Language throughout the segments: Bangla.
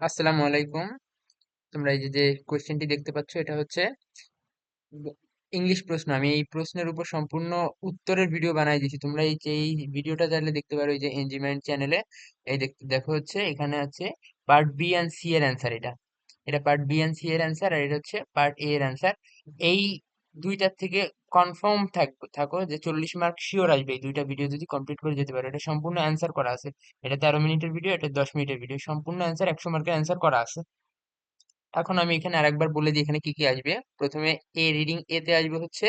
আসসালামু আলাইকুম। তোমরা এই যে কোয়েশ্চেনটি দেখতে পাচ্ছ, এটা হচ্ছে ইংলিশ প্রশ্ন। আমি এই প্রশ্নের উপর সম্পূর্ণ উত্তরের ভিডিও বানাই দিয়েছি। তোমরা এই যে, এই ভিডিওটা চাইলে দেখতে পারো, এই যে এনজিমেন্ট চ্যানেলে এই দেখ- দেখো হচ্ছে, এখানে আছে পার্ট বি অ্যান্ড সি এর অ্যান্সার এটা। এটা পার্ট বি অ্যান্ড সি এর অ্যান্সার আর এটা হচ্ছে পার্ট এ এর অ্যান্সার এই দুইটার থেকে কনফার্ম থাকো যে চল্লিশ মার্ক শিওর আসবে। এই দুইটা ভিডিও যদি কমপ্লিট করে যেতে পারো, এটা সম্পূর্ণ অ্যান্সার করা আছে। এটা তেরো মিনিটের ভিডিও এটা দশ মিনিটের ভিডিও সম্পূর্ণ অ্যান্সার একশো মার্কের অ্যান্সার করা আছে। এখন আমি এখানে আরেকবার বলে দিই এখানে কি কি আসবে। প্রথমে এ রিডিং এ তে আসবে হচ্ছে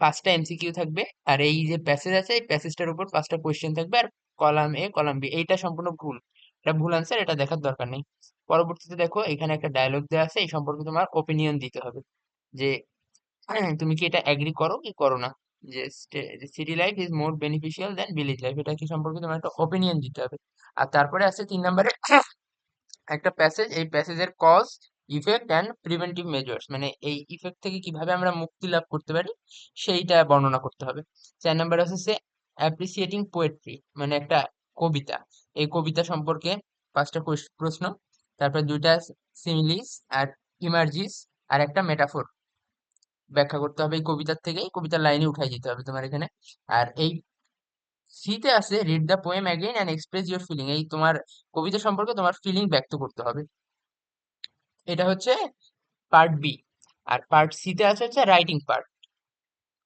পাঁচটা এমসিকিউ থাকবে, আর এই যে প্যাসেজ আছে, এই প্যাসেজটার উপর পাঁচটা কোয়েশ্চেন থাকবে, আর কলাম এ কলাম বি এইটা সম্পূর্ণ ভুল। এটা ভুল আনসার এটা দেখার দরকার নেই। পরবর্তীতে দেখো, এখানে একটা ডায়লগ দেওয়া আছে, এই সম্পর্কে তোমার ওপিনিয়ন দিতে হবে। যে তুমি কি এটা এগ্রি করো কি করো না? যে city life is more beneficial than village life এটা কি সম্পর্কে তোমার একটা ওপিনিয়ন দিতে হবে। আর তারপরে আছে তিন নম্বরে একটা প্যাসেজ এই প্যাসেজের cause effect and preventive measures মানে এই ইফেক্ট থেকে কীভাবে আমরা মুক্তি লাভ করতে পারি সেইটা বর্ণনা করতে হবে। চার নাম্বার হচ্ছে অ্যাপ্রিসিয়েটিং পোয়েট্রি মানে একটা কবিতা। এই কবিতা সম্পর্কে পাঁচটা প্রশ্ন। তারপর দুইটা সিমিলিস আর ইমার্জিস আর একটা মেটাফোর ব্যাখ্যা করতে হবে এই কবিতার থেকে এই কবিতার লাইনে উঠাই যেতে হবে তোমার এখানে। আর এই সিতে আছে read the poem again and express your feeling এই তোমার কবিতা সম্পর্কে তোমার ফিলিং ব্যক্ত করতে হবে। এটা হচ্ছে পার্ট বি আর পার্ট সিতে আছে হচ্ছে রাইটিং পার্ট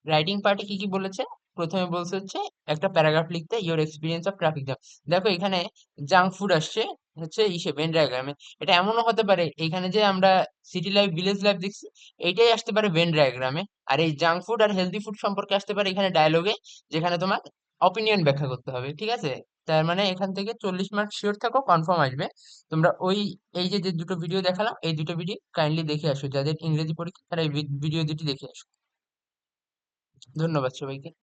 রাইটিং পার্টে কি কি বলেছে? প্রথমে বলছে হচ্ছে একটা প্যারাগ্রাফ লিখতে your experience of traffic jam দেখো এখানে জাঙ্ক ফুড আসছে হচ্ছে ইসে ভেন ডায়াগ্রামে এটা এমনও হতে পারে এখানে যে আমরা সিটি লাইফ ভিলেজ লাইফ দেখছি, এইটাই আসতে পারে ভেন ডায়াগ্রামে আর এই জাঙ্ক ফুড আর হেলদি ফুড সম্পর্কে আসতে পারে এখানে ডায়লগে যেখানে তোমার অপিনিয়ন ব্যাখ্যা করতে হবে, ঠিক আছে? তার মানে এখান থেকে চল্লিশ মার্ক শিওর থাকো কনফার্ম আসবে। তোমরা ওই, এই যে যে দুটো ভিডিও দেখালাম, এই দুটো ভিডিও কাইন্ডলি দেখে আসো। যাদের ইংরেজি পরীক্ষা, তারা এই ভিডিও দুটি দেখে আসো। ধন্যবাদ সবাইকে।